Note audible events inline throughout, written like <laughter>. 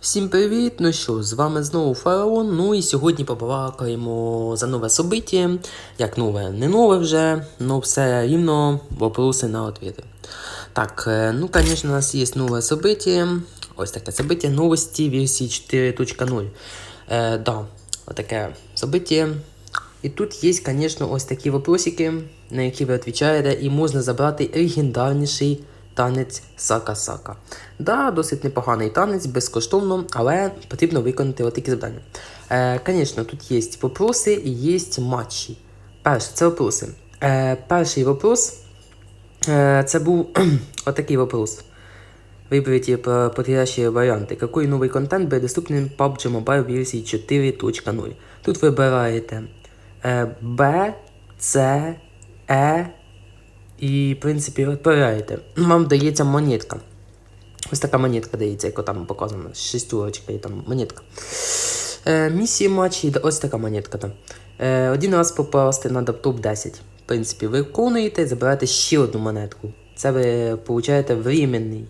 Всім привіт! Ну що, з вами знову Фараон. Ну і сьогодні побалакаємо за нове собиття. Як нове, не нове вже, але все рівно вопроси на ответи. Так, е, ну, звісно, у нас є нове собиття. Ось таке собиття новості версії 4.0. Е, да, отаке собиття. І тут є, звісно, ось такі вопросики, на які ви відповідаєте, і можна забрати легендарніший танець Сака-Сака. Да, досить непоганий танець, безкоштовно, але потрібно виконати отакі завдання. Е, Звісно, тут є вопроси і є матчі. Перше, це вопроси. Е, перший вопрос е, це був <clears throat> отакий вопрос. Выберите по- подходящие варіанти. Какой новий контент буде доступний в PUBG Mobile версії 4.0. Тут вибираєте е, B, C, E і, в принципі, відправляєте. Вам дається монетка. Ось така монетка дається, яка там показана, шестерочка і там монетка. Е, місії матчі, ось така монетка там. Е, один раз попасти треба в топ-10. В принципі, ви виконуєте, забираєте ще одну монетку. Це ви получаєте временний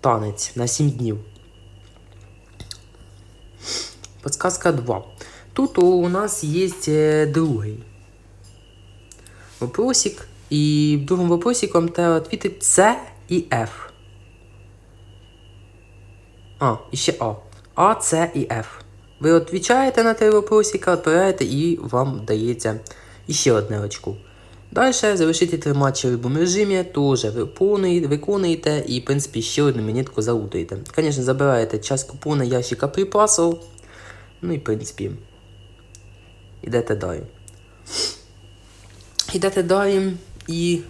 танець на 7 днів. Подсказка 2. Тут у нас є е, другий вопросик. І в другому вопросі вам треба відповідати С і F. А, і ще А. А, С і F. Ви відповідаєте на той вопросик, відправляєте і вам дається іще одне очко. Далі завершити три матчі в любому режимі, теж виконуєте, і, в принципі, ще одну монетку залутуєте. Звісно, забираєте частку повна ящика припасів. Ну і, в принципі, йдете далі. Йдете далі і.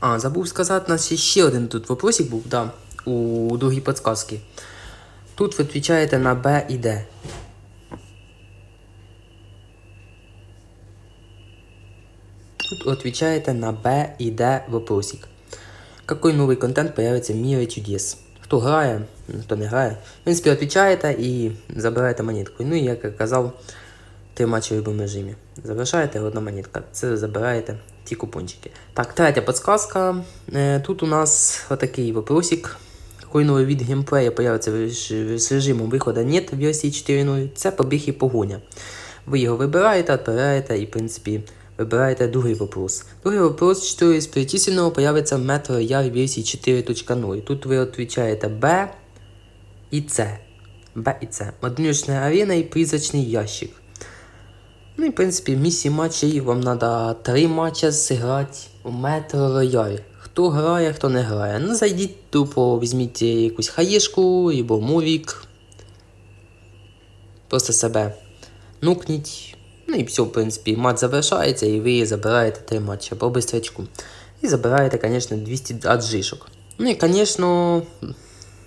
А, забув сказати, у нас ще один тут вопросик був, да, у другій підказці. Тут ви відповідаєте на Б і Д. Тут отвечаете на Б і Д вопросик. Какой новий контент появиться в мире чудес? Хто грає, хто не грає. В принципі, відповідаєте і забираєте монетку. Ну і як я казав, три в режимі. Завершаєте одна монетка. Це забираєте ті купончики. Так, третя подсказка. Е, Тут у нас отакий вопросик. Какой від геймплея появиться з режимом виходу нет в версії 4.0? Це побіг і погоня. Ви його вибираєте, відправляєте і, в принципі, вибираєте другий вопрос. Другий вопрос, що із перечисленого появиться в Metro Royale версії 4.0. Тут ви відповідаєте Б і С. Б і С. Одиночна арена і призрачний ящик. Ну і в принципі, в місії матчі вам треба три матчі зіграти у Metro Royale. Хто грає, хто не грає. Ну, зайдіть тупо, візьміть якусь хаєшку або мувік. Просто себе нукніть. Ну і все, в принципі, матч завершається, і ви забираєте три матчі по бистрячку. І забираєте, звісно, 200 аджишок. Ну і, звісно,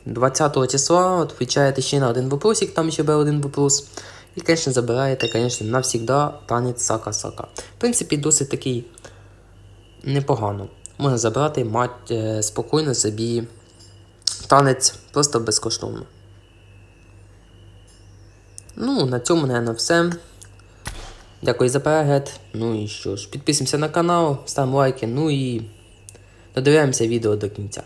20 числа відповідаєте ще на один вопросик, там ще буде один вопрос. І, звісно, забираєте, звісно, навсігда танець Сака-Сака. В принципі, досить такий непогано. Можна забрати мать е, спокійно собі танець просто безкоштовно. Ну, на цьому, наверное, все. Дякую за перегляд. Ну і що ж, підписуємося на канал, ставимо лайки, ну і додивляємося відео до кінця.